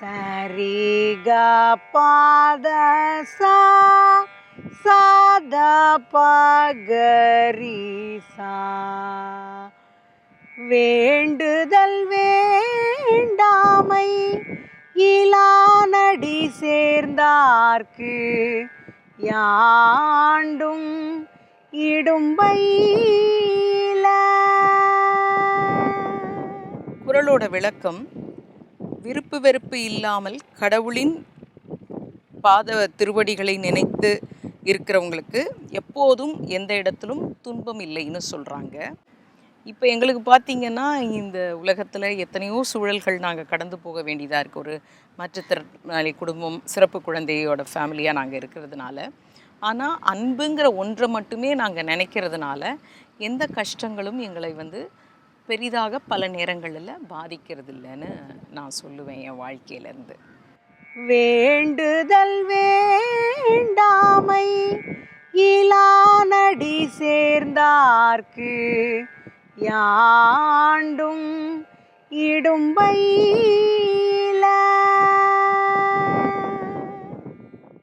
சரி பாத சா சாத பகரி சா வேண்டுதல் வேண்டாமை இலானடி சேர்ந்தார்க்கு. யாண்டும் இடும்பையில குரலோட விளக்கம் விருப்பு வெறுப்பு இல்லாமல் கடவுளின் பாத திருவடிகளை நினைத்து இருக்கிறவங்களுக்கு எப்போதும் எந்த இடத்திலும் துன்பம் இல்லைன்னு சொல்கிறாங்க இப்போ எங்களுக்கு பார்த்தீங்கன்னா இந்த உலகத்தில் எத்தனையோ சூழல்கள் நாங்கள் கடந்து போக வேண்டியதாக இருக்குது ஒரு மாற்றுத்திறனாளி குடும்பம் சிறப்பு குழந்தையோட ஃபேமிலியாக நாங்கள் இருக்கிறதுனால. ஆனால் அன்புங்கிற ஒன்றை மட்டுமே நாங்கள் நினைக்கிறதுனால எந்த கஷ்டங்களும் எங்களை வந்து பெரிதாக பல நேரங்களில் பாதிக்கிறது இல்லைன்னு நான் சொல்லுவேன் என் வாழ்க்கையிலேருந்து. வேண்டுதல் வேண்டாமை இலானடி சேர்ந்தார்க்கு யாண்டும் இடும்பை